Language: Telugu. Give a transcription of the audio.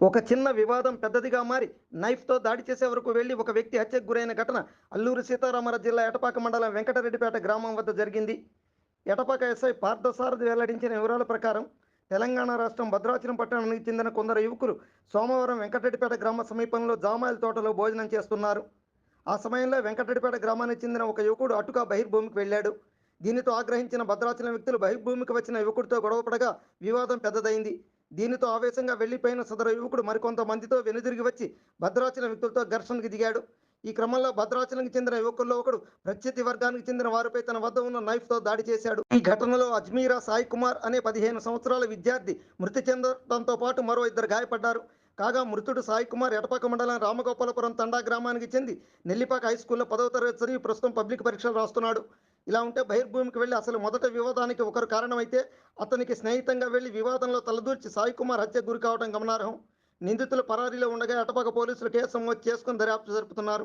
ఒక చిన్న వివాదం పెద్దదిగా మారి నైఫ్తో దాడి చేసే వరకు వెళ్ళి ఒక వ్యక్తి హత్యకు గురైన ఘటన అల్లూరు సీతారామరాజు జిల్లా ఎటపాక మండలం వెంకటరెడ్డిపేట గ్రామం వద్ద జరిగింది. ఎటపాక ఎస్ఐ పార్థసారథి వెల్లడించిన వివరాల ప్రకారం తెలంగాణ రాష్ట్రం భద్రాచలం పట్టణానికి చెందిన కొందరు యువకులు సోమవారం వెంకటరెడ్డిపేట గ్రామ సమీపంలో జామాయిల తోటలో భోజనం చేస్తున్నారు. ఆ సమయంలో వెంకటరెడ్డిపేట గ్రామానికి చెందిన ఒక యువకుడు అటుగా బహిర్భూమికి వెళ్ళాడు. దీనితో ఆగ్రహించిన భద్రాచలం వ్యక్తులు బహిర్భూమికి వచ్చిన యువకుడితో గొడవపడగా వివాదం పెద్దదైంది. దీనితో ఆవేశంగా వెళ్ళిపోయిన సదరు యువకుడు మరికొంతమందితో వెనుదిరిగి వచ్చి భద్రాచలం వ్యక్తులతో ఘర్షణకు దిగాడు. ఈ క్రమంలో భద్రాచలంకి చెందిన యువకుల్లో ఒకడు ప్రత్యర్థి వర్గానికి చెందిన వారిపై తన వద్ద ఉన్న నైఫ్తో దాడి చేశాడు. ఈ ఘటనలో అజ్మీరా సాయి కుమార్ అనే పదిహేను సంవత్సరాల విద్యార్థి మృతి చెందడంతో పాటు మరో ఇద్దరు గాయపడ్డారు. కాగా మృతుడు సాయి కుమార్ ఎటపాక మండలం రామగోపాలపురం తండా గ్రామానికి చెంది నెల్లిపాక హై స్కూల్లో పదవ తరగతి చదివి ప్రస్తుతం పబ్లిక్ పరీక్షలు రాస్తున్నాడు. ఇలా ఉంటే బహిర్భూమికి వెళ్ళి అసలు మొదట వివాదానికి ఒకరు కారణమైతే అతనికి స్నేహితంగా వెళ్ళి వివాదంలో తలదూర్చి సాయి కుమార్ హత్యకు గురి కావడం గమనార్హం. నిందితులు పరారీలో ఉండగా అటపక పోలీసులు కేసు నమోదు చేసుకుని దర్యాప్తు జరుపుతున్నారు.